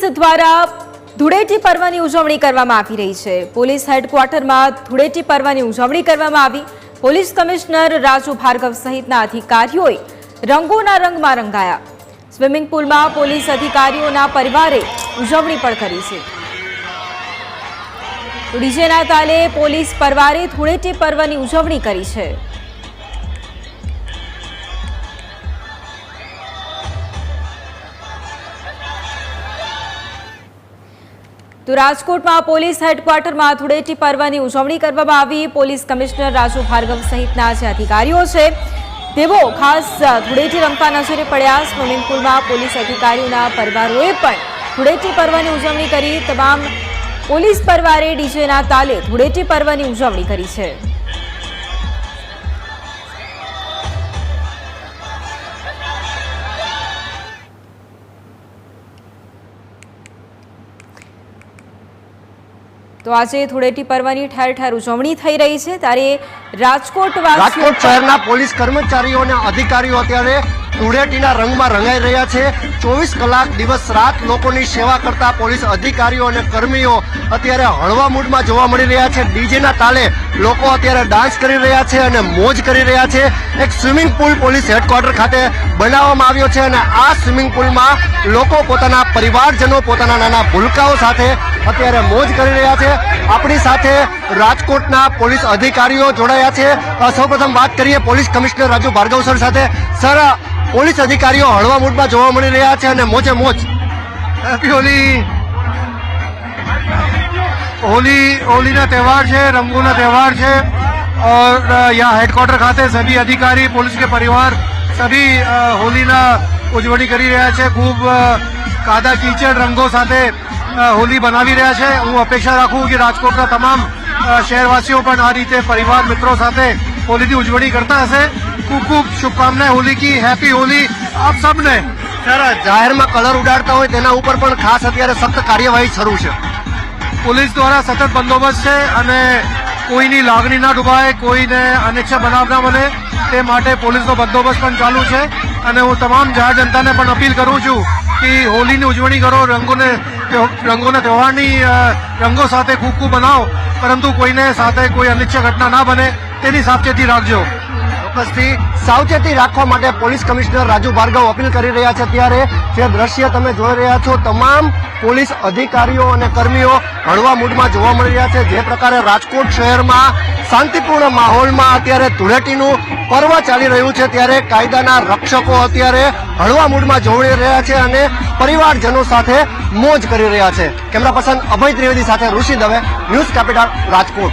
Police દ્વારા ધૂળેટી પર્વની ઉજવણી કરવામાં આવી રહી છે. પોલીસ હેડક્વાર્ટરમાં ધૂળેટી પર્વની ઉજવણી કરવામાં આવી. પોલીસ કમિશનર રાજુ ભાર્ગવ સહિતના અધિકારીઓએ રંગોના રંગમાં રંગાયા. સ્વિમિંગ પુલમાં પોલીસ અધિકારીઓના પરિવારે ઉજવણી પણ કરી છે. ડીજેના તાલે પોલીસ પરવારે ધૂળેટી પર્વની ઉજવણી કરી છે. તો રાજકોટમાં પોલીસ હેડક્વાર્ટરમાં ધૂળેટી પર્વની ઉજવણી કરવામાં આવી. પોલીસ કમિશનર રાજુ ભાર્ગવ સહિતના જે અધિકારીઓ છે, તેઓ ખાસ ધૂળેટી રમતા નજરે પડ્યા. સ્વિમિંગ પુલમાં પોલીસ અધિકારીઓના પરિવારોએ પણ ધૂળેટી પર્વની ઉજવણી કરી. તમામ પોલીસ પરિવારે ડીજેના તાલે ધૂળેટી પર્વની ઉજવણી કરી છે. તો આજે ધૂળેટી પર્વની ઠેર ઠેર ઉજવણી થઈ રહી છે. ત્યારે રાજકોટ રાજકોટ શહેરના પોલીસ કર્મચારીઓ અને અધિકારીઓ અત્યારે ધૂળેટીના રંગમાં રંગાઈ રહ્યા છે. ચોવીસ કલાક દિવસ રાત લોકોની સેવા કરતા પોલીસ અધિકારીઓ અને કર્મીઓ અત્યારે હળવા મૂડમાં જોવા મળી રહ્યા છે. ડીજેના તાલે લોકો અત્યારે ડાન્સ કરી રહ્યા છે અને મોજ કરી રહ્યા છે. એક સ્વિમિંગ પુલ પોલીસ હેડક્વાર્ટર ખાતે બનાવવામાં આવ્યો છે અને આ સ્વિમિંગ પુલમાં લોકો પોતાના પરિવારજનો, પોતાના નાના ભૂલકાઓ સાથે અત્યારે મોજ કરી રહ્યા છે. આપણી સાથે રાજકોટના પોલીસ અધિકારીઓ જોડાયા છે. સૌપ્રથમ વાત કરીએ police commissioner Raju Bhargav sir સાથે. સર પોલીસ અધિકારીઓ હળવા મૂડમાં જોવા મળી રહ્યા છે અને મોજે મોજ હેપી હોલી होली होली ना त्यौहार છે રંગોના त्यौहार છે और अ, यहाँ हेडक्वार्टर खाते सभी अधिकारी पुलिस के परिवार सभी अ, હોલીના ઉજવણી કરી રહ્યા છે ખૂબ અ, કાદા કીચડ રંગો સાથે અ, હોલી બનાવી રહ્યા છે હું અપેક્ષા રાખું કે રાજકોટના તમામ અ, શહેરવાસીઓ પણ આ રીતે પરિવાર મિત્રો સાથે હોલીની ઉજવણી કરતા હશે ખૂબ ખૂબ શુભકામનાएं હોલી કી હેપી હોલી આપ સબને સર જાહેરમાં કલર ઉડાડતા હોય તેના ઉપર પણ ખાસ અત્યારે સખ્ત કાર્યવાહી શરૂ છે પોલીસ દ્વારા સતત બંદોબસ્ત છે અને કોઈની લાગણી ના ડૂબાય કોઈને અનિચ્છા બનાવ ના બને તે માટે પોલીસનો બંદોબસ્ત પણ ચાલુ છે અને હું તમામ જાહેર જનતાને પણ અપીલ કરું છું કે હોલીની ઉજવણી કરો રંગોને રંગોના તહેવારની રંગો સાથે કૂકુ બનાવો પરંતુ કોઈને સાથે કોઈ અનિચ્છ ઘટના ના બને, તેની સાવચેતી રાખજો. ચોક્કસથી સાવચેતી રાખવા માટે police commissioner Raju Bhargav appeal કરી રહ્યા છે. ત્યારે જે દ્રશ્ય તમે જોઈ રહ્યા છો, તમામ પોલીસ અધિકારીઓ અને કર્મીઓ હળવા મૂડમાં જોવા મળી રહ્યા છે. જે પ્રકારે રાજકોટ શહેરમાં શાંતિપૂર્ણ માહોલમાં અત્યારે ધૂળેટીનું પર્વ ચાલી રહ્યું છે. ત્યારે કાયદાના રક્ષકો અત્યારે હળવા મૂડમાં જોડી રહ્યા છે અને પરિવારજનો સાથે મોજ કરી રહ્યા છે. કેમેરા પર્સન અભય ત્રિવેદી સાથે ઋષિ દવે, ન્યૂઝ કેપિટલ રાજકોટ.